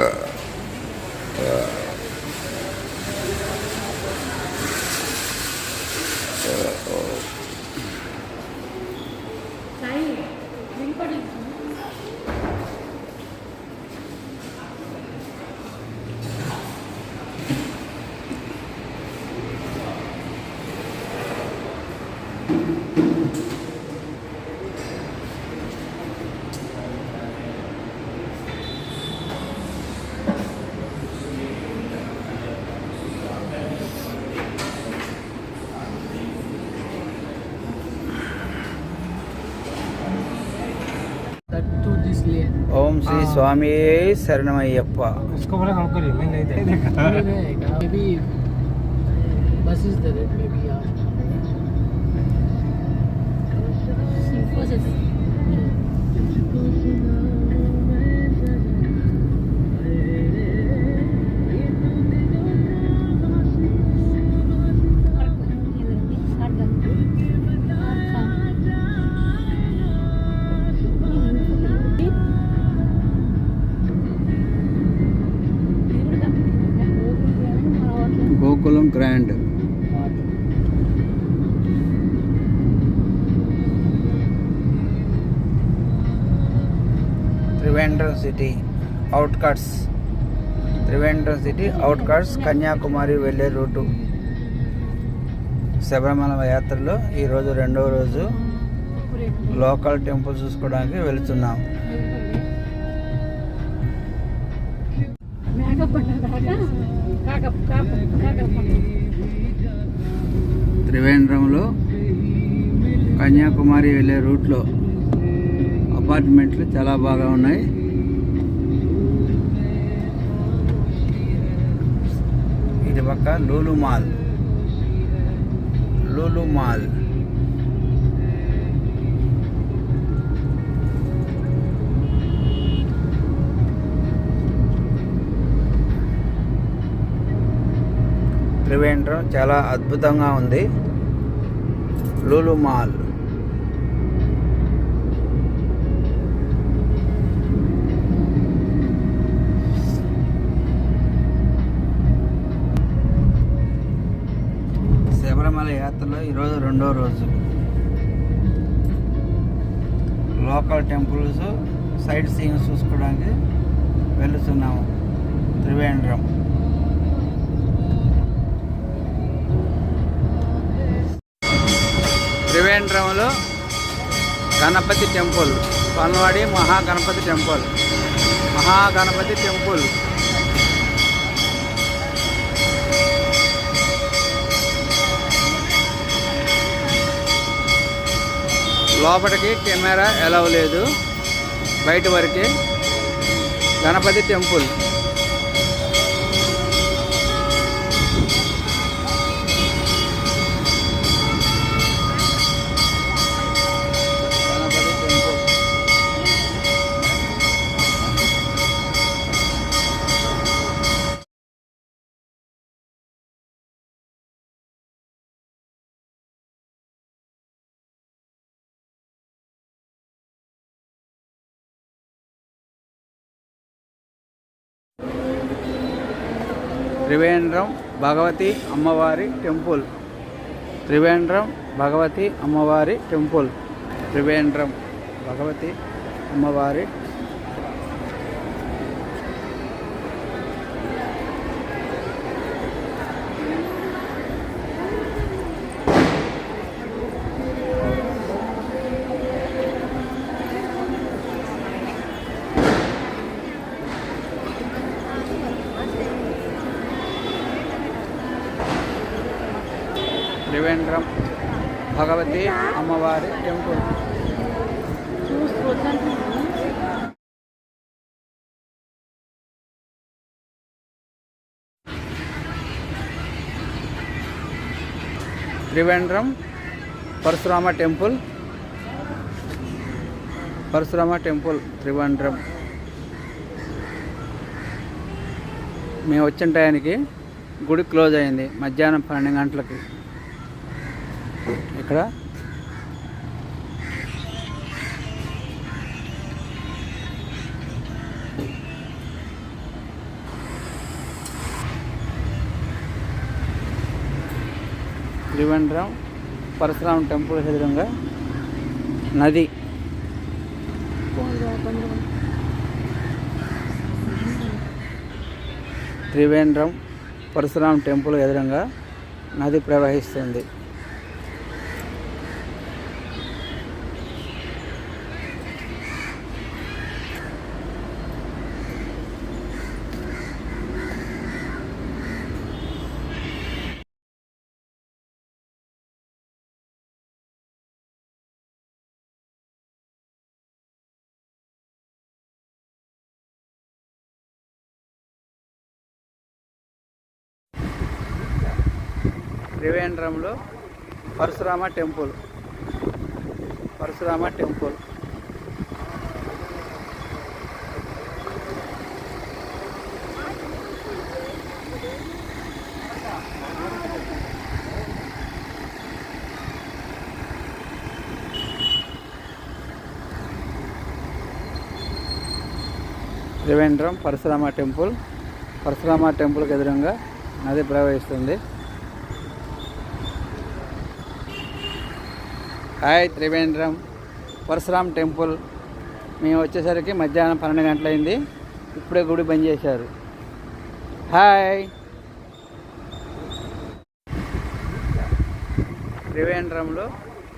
Uh. इसलिए ओम श्री स्वामी शरण उसको बोला हमको नहीं देखा बस द रेट में भी Gokulam grand Trivandrum city outskirts Trivandrum city outskirts Kanyakumari వెళ్ళే రూటు. శబరిమల యాత్రలో ఈరోజు రెండవ రోజు లోకల్ టెంపుల్ చూసుకోవడానికి వెళుతున్నాం. కన్యాకుమారి వెళ్ళే రూట్లో అపార్ట్మెంట్లు చాలా బాగా ఉన్నాయి. ఇది పక్క లూలు మాల్. లూలు మాల్. త్రివేంద్రం చాలా అద్భుతంగా ఉంది. లూలు మాల్. తిరుమల యాత్రలో ఈరోజు రెండో రోజు. లోకల్ టెంపుల్స్ సైట్ సీయింగ్ చూసుకోవడానికి వెళుతున్నాము. త్రివేంద్రం. త్రివేంద్రంలో గణపతి టెంపుల్ పల్వాడి మహాగణపతి టెంపుల్. మహాగణపతి టెంపుల్. లోపలికి కెమెరా ఎలవ్ లేదు. బయట వరకే గణపతి టెంపుల్. త్రివేంద్రం భగవతి అమ్మవారి టెంపుల్. త్రివేంద్రం భగవతి అమ్మవారి టెంపుల్. త్రివేంద్రం భగవతి అమ్మవారి త్రివేంద్రం భగవతి అమ్మవారి temple. Trivandrum Parashurama temple. Parashurama temple Trivandrum. మేము వచ్చిన టయానికి గుడి క్లోజ్ అయింది మధ్యాహ్నం పన్నెండు గంటలకి. ఇక్కడ. త్రివేంద్రం పరశురామ టెంపుల్ ఎదురుగా నది. త్రివేంద్రం పరశురామ టెంపుల్ ఎదురుగా నది ప్రవహిస్తుంది. త్రివేంద్రంలో Parashurama temple. Parashurama temple. Trivandrum Parashurama temple. Parashurama టెంపుల్కి ఎదురుగా నది ప్రవహిస్తుంది. Hi Trivandrum Parashuram temple. మేము వచ్చేసరికి మధ్యాహ్నం పన్నెండు గంటలైంది. ఇప్పుడే గుడి బంద్ చేశారు. హాయ్. త్రివేంద్రంలో